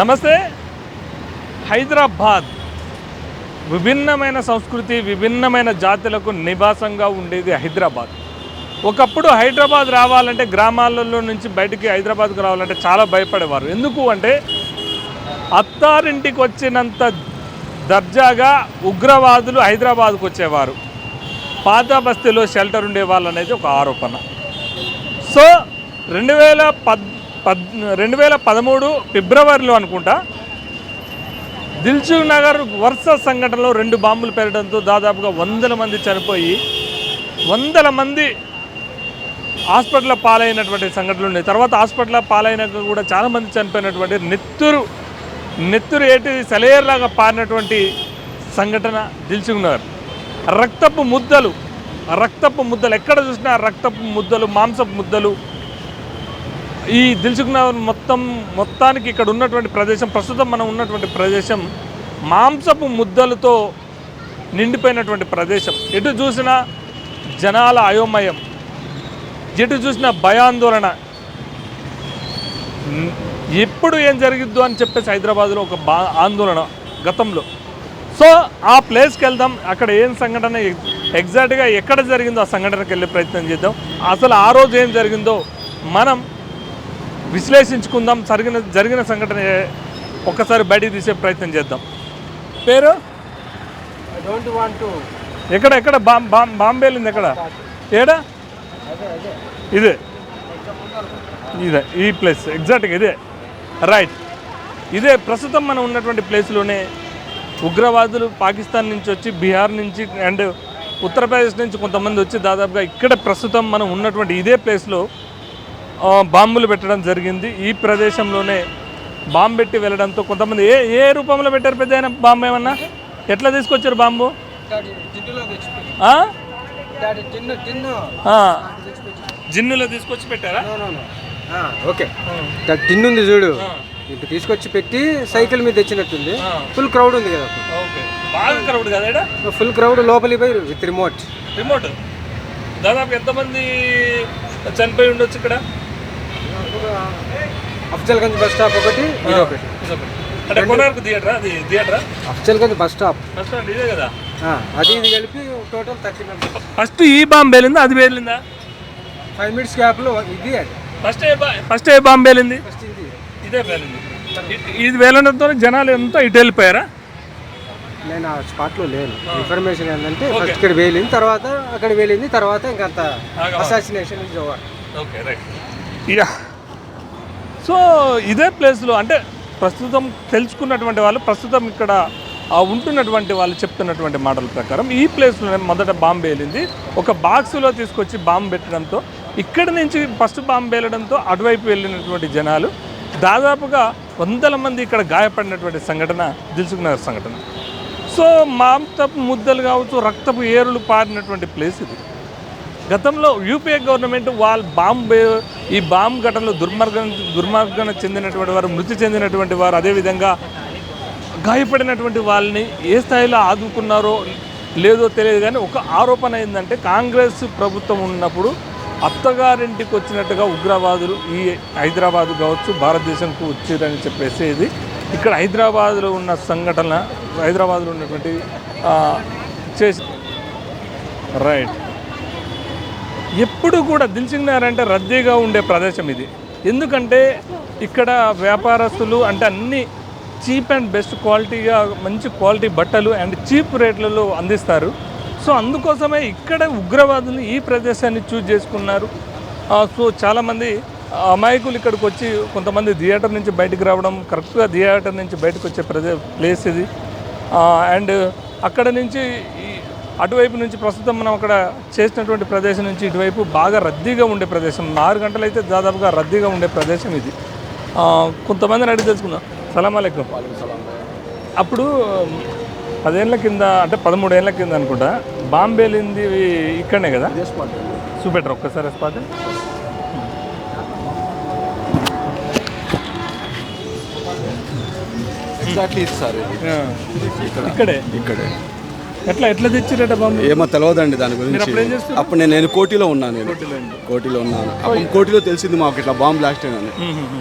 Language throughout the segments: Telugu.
నమస్తే. హైదరాబాద్ విభిన్నమైన సంస్కృతి విభిన్నమైన జాతులకు నివాసంగా ఉండేది హైదరాబాద్. ఒకప్పుడు హైదరాబాద్ రావాలంటే గ్రామాలలో నుంచి బయటికి హైదరాబాద్కు రావాలంటే చాలా భయపడేవారు. ఎందుకు అంటే అత్తారింటికి వచ్చినంత దర్జాగా ఉగ్రవాదులు హైదరాబాద్కు వచ్చేవారు. పాత బస్తీలో షెల్టర్ ఉండేవాళ్ళు అనేది ఒక ఆరోపణ. సో రెండు వేల పద్ పద్ రెండు వేల పదమూడు ఫిబ్రవరిలో అనుకుంటా దిల్సుఖ్ నగర్ వరుస సంఘటనలో రెండు బాంబులు పెరగడంతో దాదాపుగా వందల మంది చనిపోయి వందల మంది హాస్పిటల్ పాలైనటువంటి సంఘటనలు ఉన్నాయి. తర్వాత హాస్పిటల్ పాలైనాక కూడా చాలామంది చనిపోయినటువంటి నెత్తురు నెత్తురు ఏటి సెలయర్లాగా పారినటువంటి సంఘటన దిల్సుఖ్ నగర్. రక్తపు ముద్దలు రక్తపు ముద్దలు ఎక్కడ చూసినా రక్తపు ముద్దలు మాంసపు ముద్దలు ఈ దిల్సుఖ్ నగర్ మొత్తం మొత్తానికి ఇక్కడ ఉన్నటువంటి ప్రదేశం ప్రస్తుతం మనం ఉన్నటువంటి ప్రదేశం మాంసపు ముద్దలతో నిండిపోయినటువంటి ప్రదేశం. ఎటు చూసినా జనాల అయోమయం. ఎటు చూసినా భయాందోళన. ఎప్పుడు ఏం జరిగిద్దు అని చెప్పేసి హైదరాబాద్లో ఒక బా ఆందోళన గతంలో. సో ఆ ప్లేస్కి వెళ్దాం అక్కడ ఏం సంఘటన ఎగ్జాక్ట్గా ఎక్కడ జరిగిందో ఆ సంఘటనకి వెళ్ళే ప్రయత్నం చేద్దాం. అసలు ఆ రోజు ఏం జరిగిందో మనం విశ్లేషించుకుందాం జరిగిన జరిగిన సంఘటన ఒక్కసారి బయటికి తీసే ప్రయత్నం చేద్దాం. పేరు. ఎక్కడ ఎక్కడ? బాంబే వెళ్ళింది ఎక్కడ? ఏడా? ఇదే. ఇదే ఈ ప్లేస్. ఎగ్జాక్ట్గా ఇదే. రైట్ ఇదే ప్రస్తుతం మనం ఉన్నటువంటి ప్లేస్లోనే ఉగ్రవాదులు పాకిస్తాన్ నుంచి వచ్చి బీహార్ నుంచి అండ్ ఉత్తరప్రదేశ్ నుంచి కొంతమంది వచ్చి దాదాపుగా ఇక్కడ ప్రస్తుతం మనం ఉన్నటువంటి ఇదే ప్లేస్లో బాంబులు పెట్టడం జరిగింది. ఈ ప్రదేశంలోనే బాంబు పెట్టి వెళ్ళడంతో కొంతమంది ఏ ఏ రూపంలో పెట్టారు పెద్ద ఆయన బాంబు ఏమన్నా? ఎట్లా తీసుకొచ్చారు బాంబు. జిన్నులో తీసుకొచ్చి పెట్టారా? ఓకే. టిన్ ఉంది చూడు. ఇటు తీసుకొచ్చి పెట్టి సైకిల్ మీద తెచ్చినట్టుంది. ఫుల్ క్రౌడ్ ఉంది కదా ఓకే. బాగా క్రౌడ్ కదా? ఫుల్ క్రౌడ్ లోపలికి పోయి విత్ రిమోట్ రిమోట్ దాదాపు ఎంతమంది చనిపోయి ఉండొచ్చు ఇక్కడ? అఫ్జల్గంజ్ బస్ స్టాప్ ఒకటి ఇది ఒకటి. ఇదొకటి. అంటే కొనార్కు థియేటరా? అది థియేటరా? Afzalgunj bus stop. Bus stand ఇదే కదా? అది ఇది కలిపి టోటల్ థర్టీ మెంబర్స్. ఫస్ట్ ఈ బాంబు పేలిందా? అది పేలిందా? ఫైవ్ మినిట్స్ గ్యాప్లో ఇది అది. ఫస్ట్ ఏ ఫస్ట్ ఏ బాంబు పేలింది? ఫస్ట్ ఇది. ఇదే ఇ- ఇది వేలడంతో జనాలు ఎంత ఇటు వెళ్ళిపోయారా? నేను ఆ స్పాట్లో లేను. ఇన్ఫర్మేషన్ ఏంటంటే ఫస్ట్ ఇక్కడ వేలింది తర్వాత అక్కడ వేలింది తర్వాత ఇంకంత assassination is over okay right. Yeah so ఇదే ప్లేస్లో అంటే ప్రస్తుతం తెలుసుకున్నటువంటి వాళ్ళు ప్రస్తుతం ఇక్కడ ఉంటున్నటువంటి వాళ్ళు చెప్తున్నటువంటి మాటల ప్రకారం ఈ ప్లేస్లోనే మొదట బాంబు వేలింది ఒక బాక్సులో తీసుకొచ్చి బాంబు పెట్టడంతో ఇక్కడి నుంచి ఫస్ట్ బాంబు వేలడంతో అటువైపు వెళ్ళినటువంటి జనాలు దాదాపుగా వందల మంది ఇక్కడ గాయపడినటువంటి సంఘటన దిల్సుకున్నారు సంఘటన. సో మాంసపు ముద్దలు కావచ్చు రక్తపు ఏరులు పారినటువంటి ప్లేస్ ఇది. గతంలో యూపీఏ గవర్నమెంట్ వాళ్ళ బాంబే ఈ బాంబు ఘటనలో దుర్మార్గం దుర్మార్గన చెందినటువంటి వారు మృతి చెందినటువంటి వారు అదేవిధంగా గాయపడినటువంటి వాళ్ళని ఏ స్థాయిలో ఆదుకున్నారో లేదో తెలియదు కానీ ఒక ఆరోపణ ఏంటంటే కాంగ్రెస్ ప్రభుత్వం ఉన్నప్పుడు అత్తగారింటికి వచ్చినట్టుగా ఉగ్రవాదులు ఈ హైదరాబాద్ కావచ్చు భారతదేశంకు వచ్చారని చెప్పేసి ఇది. ఇక్కడ హైదరాబాద్లో ఉన్న సంఘటన హైదరాబాద్లో ఉన్నటువంటి చేసి రైట్. ఎప్పుడు కూడా దిల్సింగ్ నగర్ అంటే రద్దీగా ఉండే ప్రదేశం ఇది. ఎందుకంటే ఇక్కడ వ్యాపారస్తులు అంటే అన్ని చీప్ అండ్ బెస్ట్ క్వాలిటీగా మంచి క్వాలిటీ బట్టలు అండ్ చీప్ రేట్లలో అందిస్తారు. సో అందుకోసమే ఇక్కడ ఉగ్రవాదులు ఈ ప్రదేశాన్ని చూజ్ చేసుకున్నారు. సో చాలామంది అమాయకులు ఇక్కడికి వచ్చి కొంతమంది థియేటర్ నుంచి బయటకు రావడం కరెక్ట్గా థియేటర్ నుంచి బయటకు వచ్చే ప్రదే ప్లేస్ ఇది. అండ్ అక్కడ నుంచి ఈ అటువైపు నుంచి ప్రస్తుతం మనం అక్కడ చేసినటువంటి ప్రదేశం నుంచి ఇటువైపు బాగా రద్దీగా ఉండే ప్రదేశం. ఆరు గంటలు అయితే దాదాపుగా రద్దీగా ఉండే ప్రదేశం ఇది. కొంతమందిని అడిగి తెలుసుకుందాం. సలాం అలైకుం. అప్పుడు పదేళ్ళ కింద అంటే పదమూడేళ్ళ కింద అనుకుంటా బాంబేలింది ఇక్కడనే కదా? చూపెట్టరు ఒక్కసారి స్పాట్. ఎగ్జాక్ట్లీ సార్ ఇక్కడే? ఇక్కడే. ఎట్లా ఎట్లా తెచ్చిరట బాంబు ఏమో తెలియదండి దాని గురించి. అప్పుడు నేను నేను కోటిలో ఉన్నాను నేను. కోటిలో ఉన్నాను. అప్పుడు కోటిలో తెలిసింది మాకు ఇట్లా బాంబ్ బ్లాస్ట్ అని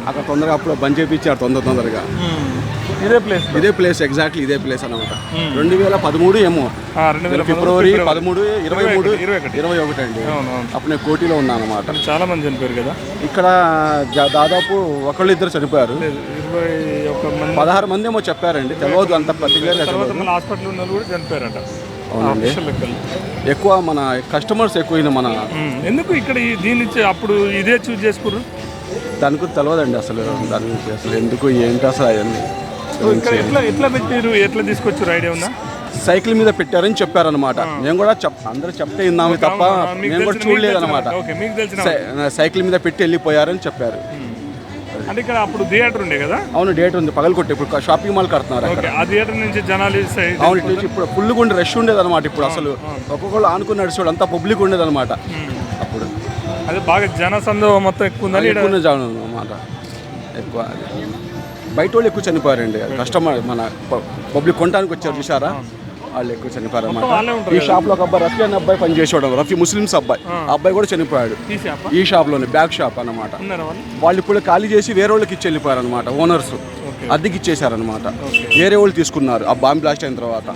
అక్కడ తొందరగా అప్పుడు బంద్ చేయించారు తొందర తొందరగా. ఇదే ప్లేస్ ఇదే ప్లేస్ ఎగ్జాక్ట్లీ ఇదే ప్లేస్ అనమాట రెండు వేల పదమూడు ఏమో. ఫిబ్రవరి పదమూడు ఇరవై మూడు ఇరవై ఒకటి. అండి. అప్పుడు నేను కోటిలో ఉన్నాను అనమాట చాలా మంది చనిపోయారు కదా? ఇక్కడ దాదాపు ఒకళ్ళు ఇద్దరు చనిపోయారు పదహారు మంది ఏమో చెప్పారండి. తెలియదు అంత పర్టికులర్ హాస్పిటల్ ఉన్న వాళ్ళు కూడా చనిపోయారట. అవునండి. ఎక్కువ మన కస్టమర్స్ ఎక్కువ మన ఉమ్, ఎందుకు ఇక్కడ ఇచ్చి అప్పుడు ఇదే చూస్ చేసుకుర్రు? దాని గురించి తెలియదండి అసలు. దాని గురించి అసలు ఎందుకు ఏంటి అసలు అవన్నీ? ఇక్కడ ఎట్లా ఎట్లా పెట్టారు ఎట్లా తీసుకొచ్చారు ఐడియా ఉందా? సైకిల్ మీద పెట్టారని చెప్పారనమాట నేను కూడా చెప్ అందరూ చెప్తే విన్నాము తప్ప నేను కూడా తెలిసిన- చూడలేదు మీకు అనమాట తెలిసిన- ఓకే మీకు తెలిసిన సైకిల్ మీద పెట్టి వెళ్ళిపోయారని చెప్పారు. అంటే ఇక్కడ అప్పుడు థియేటర్ ఉండే కదా? అవును డేట్ ఉంది. పగలు కొట్టి ఇప్పుడు షాపింగ్ మాల్ కడుతున్నారు ఆ థియేటర్ నుంచి జనాలు అవును ఇప్పుడు ఫుల్ గుండి రష్ ఉండేది అనమాట ఇప్పుడు అసలు. ఒక్కొక్కళ్ళు ఆనుకుని నడిచేవాడు అంతా పబ్లిక్ ఉండేది అనమాట అప్పుడు. అదే బాగా జనసందోహం మొత్తం ఎక్కువ ఉందని ఎక్కువ జాను అనమాట ఎక్కువ. బయట వాళ్ళు ఎక్కువ చనిపోయారండి. కస్టమర్ మన పబ్లిక్ కొనడానికి వచ్చారు చూసారా వాళ్ళు ఎక్కువ చనిపోయారు ఈ షాప్లో ఒక అబ్బాయి రఫీ అనే అబ్బాయి పనిచేసేవాడు రఫీ ముస్లిమ్స్ అబ్బాయి. ఆ. అబ్బాయి కూడా చనిపోయాడు. ఈ షాప్? లోనే బ్యాగ్ షాప్ అన్నమాట. వాళ్ళు? ఇప్పుడు ఖాళీ చేసి వేరే వాళ్ళకి ఇచ్చి వెళ్ళిపోయారు అనమాట ఓనర్స్ అద్దెకి ఇచ్చేసారనమాట వేరే వాళ్ళు తీసుకున్నారు. ఆ బాంబ్ బ్లాస్ట్ అయిన తర్వాత.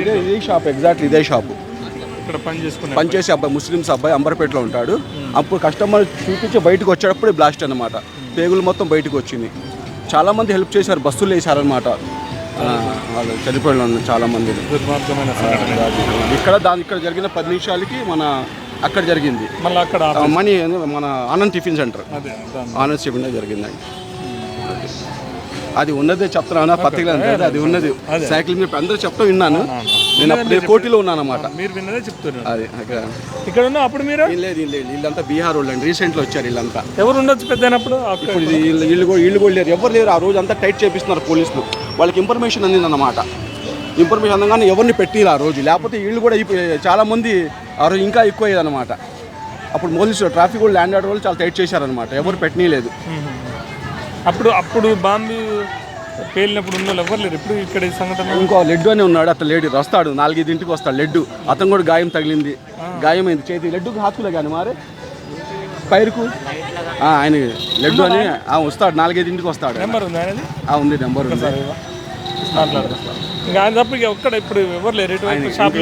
ఇదే ఇదే షాప్ ఎగ్జాక్ట్లీ ఇదే షాపు. పనిచేసే అబ్బాయి ముస్లిమ్స్ అబ్బాయి అంబర్పేటలో ఉంటాడు. అప్పుడు కస్టమర్ చూపించి బయటకు వచ్చేటప్పుడు బ్లాస్ట్ అనమాట పేగులు మొత్తం బయటకు వచ్చింది. చాలా మంది హెల్ప్ చేశారు బస్సులు వేసారనమాట వాళ్ళు చనిపోయిన వాళ్ళు చాలా మంది దుర్మార్గమైన సంఘటన. ఇక్కడ దాని ఇక్కడ జరిగిన పది నిమిషాలకి మన అక్కడ జరిగింది. మళ్ళీ అక్కడ మనీ మన Anand tiffin centre. Anand tiffin జరిగిందండి. అది ఉన్నదే చెప్తున్నాను పత్రికలు అది ఉన్నది. సైకిల్ మీద అందరూ చెప్తా విన్నాను. నేను అప్పుడు కోటిలో ఉన్నాను అనమాట మీరు విన్నదే చెప్తున్నారు. అది ఇక్కడ ఉన్న అప్పుడు మీరు? లేదు లేదు. వీళ్ళంతా బీహార్ వాళ్ళు అండి రీసెంట్లో వచ్చారు వీళ్ళంతా. ఎవరు ఉండొచ్చు పెద్దనప్పుడు ఇప్పుడు ఇది వీళ్ళు వీళ్ళు కూడా వీళ్ళు కూడా లేరు. ఎవరు లేరు. ఆ రోజు అంతా టైట్ చేపిస్తున్నారు పోలీసులు. వాళ్ళకి ఇన్ఫర్మేషన్ అందిందన్నమాట. ఇన్ఫర్మేషన్ అందగానే ఎవరిని పెట్టిరు ఆ రోజు. లేకపోతే వీళ్ళు కూడా అయిపోయి- చాలా మంది ఆ రోజు ఇంకా ఎక్కువ అయ్యేదన్నమాట అప్పుడు పోలీసులు ట్రాఫిక్ కూడా ల్యాండ్ ఆర్డర్ వాళ్ళు చాలా టైట్ చేశారనమాట ఎవరు పెట్టనీయలేదు అప్పుడు అప్పుడు బాంబు పేలినప్పుడు ఉన్న ఎవరు లేరు. ఇప్పుడు ఇక్కడ ఈ సంఘటన ఇంకో లెడ్డు అని ఉన్నాడు అతను లేడీ. వస్తాడు నాలుగైదింటికి వస్తాడు లెడ్డు. అతను కూడా గాయం తగిలింది. గాయమైంది. చేతి లెడ్డుకు హాతులే కానీ మారే. పైరుకు? ఆయన లెడ్డు అని వస్తాడు. నాలుగైదింటికి వస్తాడు. నెంబర్ ఉంది ఉంది నెంబర్ ఉంది. ఇంకా ఆయన తప్ప ఒక్కడ. ఇప్పుడు ఎవరు లేరు?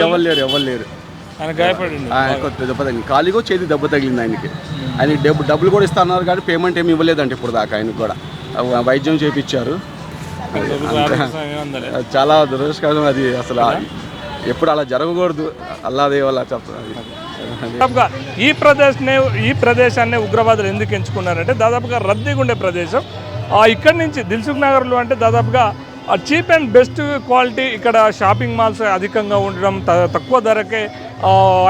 ఎవరు లేరు ఎవరు లేరు. ఆయన కొత్త దెబ్బ తగిలింది. ఖాళీగా చేతి దెబ్బ తగిలింది ఆయనకి. ఆయన డబ్బు డబ్బులు కూడా ఇస్తున్నారు కానీ పేమెంట్ ఏమి ఇవ్వలేదంట ఇప్పుడు దాకా ఆయనకు కూడా. వైద్యం చేయించారు చాలా దురదృష్టకరం అది. అసలు ఎప్పుడు అలా జరగకూడదు. అల్లాదే చెప్తారు దాదాపుగా ఈ ప్రదేశ్నే ఈ ప్రదేశాన్ని ఉగ్రవాదులు ఎందుకు ఎంచుకున్నారంటే దాదాపుగా రద్దీగా ఉండే ప్రదేశం. ఆ ఇక్కడి నుంచి దిల్సుఖ్ నగర్లో అంటే దాదాపుగా చీప్ అండ్ బెస్ట్ క్వాలిటీ ఇక్కడ షాపింగ్ మాల్స్ అధికంగా ఉండడం తక్కువ ధరకే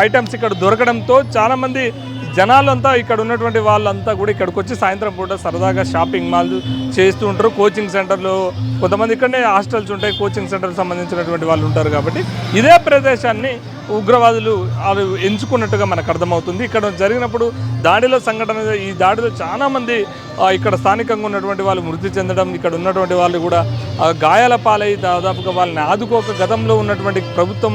ఐటమ్స్ ఇక్కడ దొరకడంతో చాలామంది జనాలంతా ఇక్కడ ఉన్నటువంటి వాళ్ళంతా కూడా ఇక్కడికి వచ్చి సాయంత్రం పూట సరదాగా షాపింగ్ మాల్ చేస్తూ ఉంటారు. కోచింగ్ సెంటర్లు కొంతమంది ఇక్కడనే హాస్టల్స్ ఉంటాయి. కోచింగ్ సెంటర్కి సంబంధించినటువంటి వాళ్ళు ఉంటారు కాబట్టి ఇదే ప్రదేశాన్ని ఉగ్రవాదులు వాళ్ళు ఎంచుకున్నట్టుగా మనకు అర్థమవుతుంది. ఇక్కడ జరిగినప్పుడు దాడిలో సంఘటన ఈ దాడిలో చాలామంది ఇక్కడ స్థానికంగా ఉన్నటువంటి వాళ్ళు మృతి చెందడం ఇక్కడ ఉన్నటువంటి వాళ్ళు కూడా గాయాల పాలై దాదాపుగా వాళ్ళని ఆదుకోక గతంలో ఉన్నటువంటి ప్రభుత్వం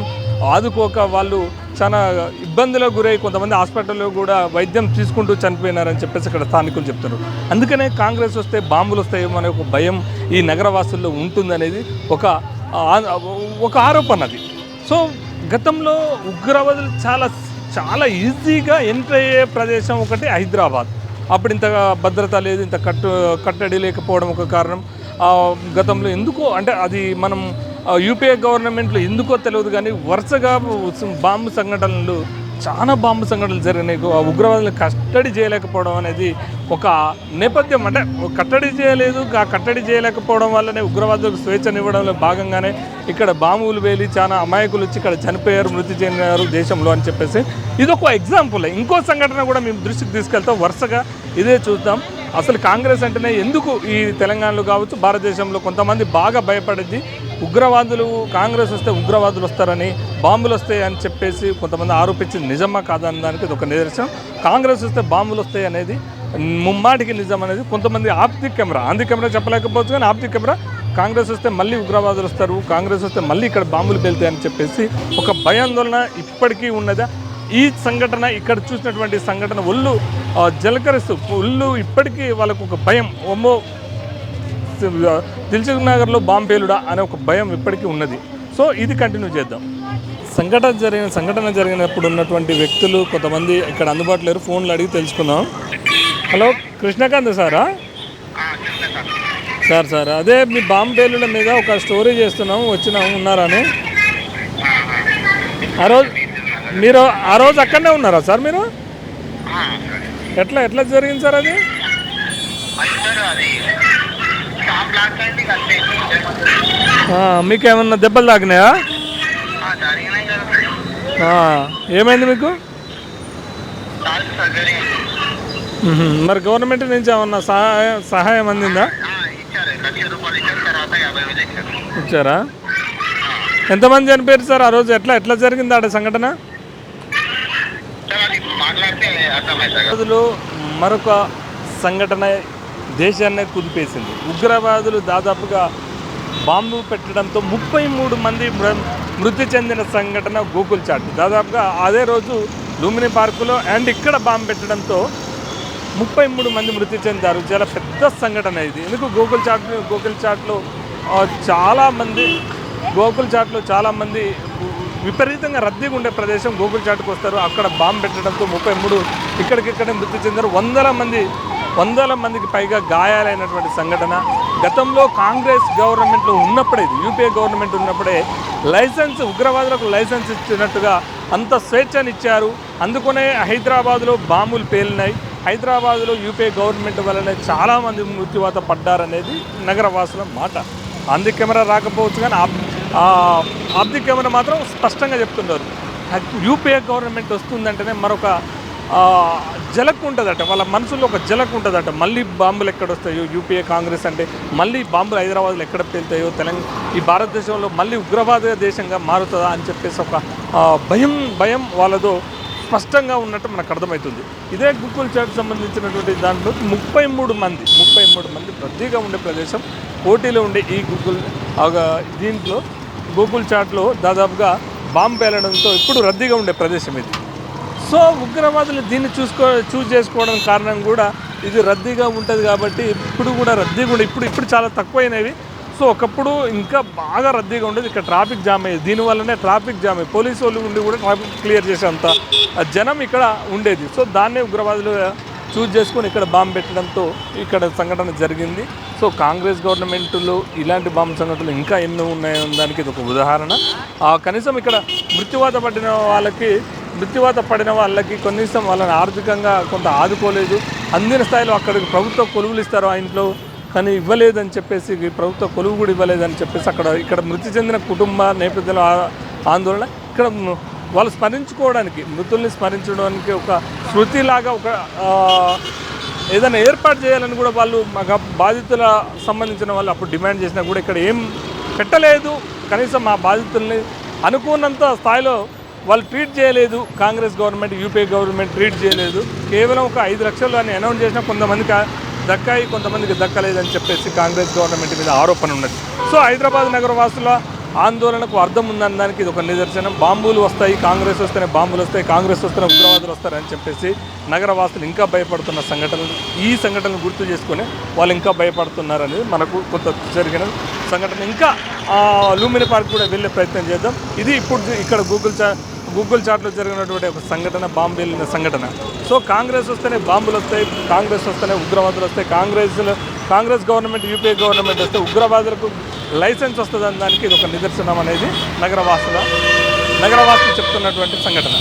ఆదుకోక వాళ్ళు చాలా ఇబ్బందులకు గురై కొంతమంది హాస్పిటల్లో కూడా వైద్యం తీసుకుంటూ చనిపోయినారని చెప్పేసి ఇక్కడ స్థానికులు చెప్తున్నారు. అందుకనే కాంగ్రెస్ వస్తే బాంబులు వస్తాయేమో అనే ఒక భయం ఈ నగరవాసుల్లో ఉంటుందనేది ఒక ఒక ఆరోపణ అది. సో గతంలో ఉగ్రవాదులు చాలా చాలా ఈజీగా ఎంటర్ అయ్యే ప్రదేశం ఒకటి హైదరాబాద్. అప్పుడు ఇంత భద్రత లేదు ఇంత కట్టు కట్టడి లేకపోవడం ఒక కారణం. గతంలో ఎందుకో అంటే అది మనం యూపీఏ గవర్నమెంట్లో ఎందుకో తెలియదు కానీ వరుసగా బాంబు సంఘటనలు చాలా బాంబు సంఘటనలు జరిగినాయి. ఆ ఉగ్రవాదులను కట్టడి చేయలేకపోవడం అనేది ఒక నేపథ్యం. అంటే కట్టడి చేయలేదు ఆ కట్టడి చేయలేకపోవడం వల్లనే ఉగ్రవాదులకు స్వేచ్ఛనివ్వడంలో భాగంగానే ఇక్కడ బాంబులు వేలి చాలా అమాయకులు వచ్చి ఇక్కడ చనిపోయారు మృతి చెందినారు దేశంలో అని చెప్పేసి. ఇది ఒక ఎగ్జాంపుల్ ఇంకో సంఘటన కూడా మేము దృష్టికి తీసుకెళ్తాం. వరుసగా ఇదే చూద్దాం. అసలు కాంగ్రెస్ అంటేనే ఎందుకు ఈ తెలంగాణలో కావచ్చు భారతదేశంలో కొంతమంది బాగా భయపడింది. ఉగ్రవాదులు కాంగ్రెస్ వస్తే ఉగ్రవాదులు వస్తారని బాంబులు వస్తాయి అని చెప్పేసి కొంతమంది ఆరోపించింది నిజమా కాదన్న దానికి ఇది ఒక నిదర్శనం. కాంగ్రెస్ వస్తే బాంబులు వస్తాయి అనేది ముమ్మాటికి నిజం అనేది కొంతమంది ఆప్తిక్ కెమెరా ఆంధ్ర కెమెరా చెప్పలేకపోవచ్చు కానీ ఆప్తిక్ కెమెరా. కాంగ్రెస్ వస్తే మళ్ళీ ఉగ్రవాదులు వస్తారు కాంగ్రెస్ వస్తే మళ్ళీ ఇక్కడ బాంబులు పెళ్తాయని చెప్పేసి ఒక భయాందోళన ఇప్పటికీ ఉన్నదా? ఈ సంఘటన ఇక్కడ చూసినటువంటి సంఘటన ఒళ్ళు జలకరిస్తూ ఒళ్ళు ఇప్పటికీ వాళ్ళకు ఒక భయం. ఒమ్మో దిల్సుఖ్ నగర్లో బాంబేలుడా అనే ఒక భయం ఇప్పటికీ ఉన్నది. సో ఇది కంటిన్యూ చేద్దాం. సంఘటన జరిగిన సంఘటన జరిగినప్పుడు ఉన్నటువంటి వ్యక్తులు కొంతమంది ఇక్కడ అందుబాటులో లేరు. ఫోన్లు అడిగి తెలుసుకుందాం. హలో కృష్ణకాంత్ సారా? Sir sir. అదే మీ బాంబేలుడ మీద ఒక స్టోరీ చేస్తున్నాం వచ్చినాము ఉన్నారని. ఆ రోజు మీరు ఆ రోజు అక్కడనే ఉన్నారా సార్ మీరు? ఎట్లా ఎట్లా జరిగింది సార్ అది? మీకు ఏమన్నా దెబ్బలు తాకినాయా? ఏమైంది మీకు. మరి గవర్నమెంట్ నుంచి ఏమన్నా సహాయం సహాయం అందిందా? ఇచ్చారా. ఎంతమంది చనిపోయారు సార్ ఆ రోజు? ఎట్లా ఎట్లా జరిగింది ఆడ సంఘటన సార్ అది మాట్లాడితే అర్థమవుతుంది కదా రోజులు మరొక సంఘటన దేశాన్ని కుదిపేసింది. ఉగ్రవాదులు దాదాపుగా బాంబు పెట్టడంతో ముప్పై మూడు మంది మృ- మృతి చెందిన సంఘటన గోకుల్ చాట్. దాదాపుగా అదే రోజు లూమిని పార్కులో అండ్ ఇక్కడ బాంబు పెట్టడంతో ముప్పై మూడు మంది మృతి చెందారు. చాలా పెద్ద సంఘటన ఇది. ఎందుకు గోకుల్ చాట్ గోకుల్ చాట్లో చాలామంది గోకుల్ చాట్లో చాలామంది విపరీతంగా రద్దీగా ఉండే ప్రదేశం గోకుల్ చాటుకు వస్తారు. అక్కడ బాంబు పెట్టడంతో ముప్పై మూడు ఇక్కడికిక్కడే మృతి చెందారు. వందల మంది వందల మందికి పైగా గాయాలైనటువంటి సంఘటన. గతంలో కాంగ్రెస్ గవర్నమెంట్లో ఉన్నప్పుడే ఇది యూపీఏ గవర్నమెంట్ ఉన్నప్పుడే లైసెన్స్ ఉగ్రవాదులకు లైసెన్స్ ఇచ్చినట్టుగా అంత స్వేచ్ఛనిచ్చారు. అందుకనే హైదరాబాద్లో బాంబులు పేలినాయి. హైదరాబాద్లో యూపీఏ గవర్నమెంట్ వల్లనే చాలామంది మృత్యువాత పడ్డారనేది నగరవాసుల మాట. అందు కెమెరా రాకపోవచ్చు కానీ ఆర్థిక ఏమైనా మాత్రం స్పష్టంగా చెప్తున్నారు యూపీఏ గవర్నమెంట్ వస్తుందంటేనే మరొక జలకు ఉంటుందట. వాళ్ళ మనసులో ఒక జలకు ఉంటుందట. మళ్ళీ బాంబులు ఎక్కడ వస్తాయో యూపీఏ కాంగ్రెస్ అంటే మళ్ళీ బాంబులు హైదరాబాద్లో ఎక్కడ పేలుతాయో తెలంగాణ ఈ భారతదేశంలో మళ్ళీ ఉగ్రవాద దేశంగా మారుతుందా అని చెప్పేసి ఒక భయం భయం వాళ్ళదో స్పష్టంగా ఉన్నట్టు మనకు అర్థమవుతుంది ఇదే గుక్కుల్ చాట్ సంబంధించినటువంటి దాంట్లో ముప్పై మూడు మంది ముప్పై మూడు మంది రద్దీగా ఉండే ప్రదేశం పోటీలో ఉండే ఈ గూగుల్ దీంట్లో గూగుల్ చాట్లో దాదాపుగా బాంబు పేలడంతో ఇప్పుడు రద్దీగా ఉండే ప్రదేశం ఇది. సో ఉగ్రవాదులు దీన్ని చూసుకో చూజ్ చేసుకోవడం కారణం కూడా ఇది రద్దీగా ఉంటుంది కాబట్టి ఇప్పుడు కూడా రద్దీగా ఉండే ఇప్పుడు ఇప్పుడు చాలా తక్కువైనవి. సో ఒకప్పుడు ఇంకా బాగా రద్దీగా ఉండేది ఇక్కడ ట్రాఫిక్ జామ్ అయ్యేది. దీనివల్లనే ట్రాఫిక్ జామ్ అయ్యి పోలీసు వాళ్ళు ఉండి కూడా ట్రాఫిక్ క్లియర్ చేసేంత ఆ జనం ఇక్కడ ఉండేది. సో దాన్నే ఉగ్రవాదులు చూజ్ చేసుకొని ఇక్కడ బాంబు పెట్టడంతో ఇక్కడ సంఘటన జరిగింది. సో కాంగ్రెస్ గవర్నమెంట్లో ఇలాంటి బాంబు సంఘటనలు ఇంకా ఎన్నో ఉన్నాయో దానికి ఇది ఒక ఉదాహరణ. కనీసం ఇక్కడ మృత్యువాత పడిన వాళ్ళకి మృత్యువాత పడిన వాళ్ళకి కనీసం వాళ్ళని ఆర్థికంగా కొంత ఆదుకోలేదు. అందిన స్థాయిలో అక్కడికి ప్రభుత్వ కొలువులు ఇస్తారు ఆ ఇంట్లో కానీ ఇవ్వలేదని చెప్పేసి ప్రభుత్వ కొలువు కూడా ఇవ్వలేదని చెప్పేసి అక్కడ ఇక్కడ మృతి చెందిన కుటుంబ నేపథ్యంలో ఆందోళన. ఇక్కడ వాళ్ళు స్మరించుకోవడానికి మృతుల్ని స్మరించడానికి ఒక శృతిలాగా ఒక ఏదైనా ఏర్పాటు చేయాలని కూడా వాళ్ళు మాకు బాధితుల సంబంధించిన వాళ్ళు అప్పుడు డిమాండ్ చేసినా కూడా ఇక్కడ ఏం పెట్టలేదు. కనీసం మా బాధితుల్ని అనుకున్నంత స్థాయిలో వాళ్ళు ట్రీట్ చేయలేదు. Congress government UPA government treat చేయలేదు. కేవలం ఒక ఐదు లక్షలు అని అనౌన్స్ చేసినా కొంతమందికి దక్కాయి కొంతమందికి దక్కలేదని చెప్పేసి కాంగ్రెస్ గవర్నమెంట్ మీద ఆరోపణ ఉన్నది. సో హైదరాబాద్ నగర వాసుల ఆందోళనకు అర్థం ఉందన్న దానికి ఇది ఒక నిదర్శనం. బాంబులు వస్తాయి కాంగ్రెస్ వస్తేనే బాంబులు వస్తాయి కాంగ్రెస్ వస్తేనే ఉగ్రవాదులు వస్తారని చెప్పేసి నగరవాసులు ఇంకా భయపడుతున్న సంఘటనలు ఈ సంఘటనలు గుర్తు చేసుకొని వాళ్ళు ఇంకా భయపడుతున్నారనేది మనకు కొంత జరిగిన సంఘటన. ఇంకా లూమిని పార్క్ కూడా వెళ్ళే ప్రయత్నం చేద్దాం. ఇది ఇప్పుడు ఇక్కడ గూగుల్ చా గూగుల్ చాట్లో జరిగినటువంటి ఒక సంఘటన బాంబు వెళ్ళిన సంఘటన. సో కాంగ్రెస్ వస్తేనే బాంబులు వస్తాయి కాంగ్రెస్ వస్తేనే ఉగ్రవాదులు వస్తాయి కాంగ్రెస్లో కాంగ్రెస్ గవర్నమెంట్ యూపీఏ గవర్నమెంట్ వస్తే ఉగ్రవాదులకు లైసెన్స్ వస్తుందని దానికి ఇది ఒక నిదర్శనం అనేది నగరవాసుల నగరవాసులు చెప్తున్నటువంటి సంఘటన.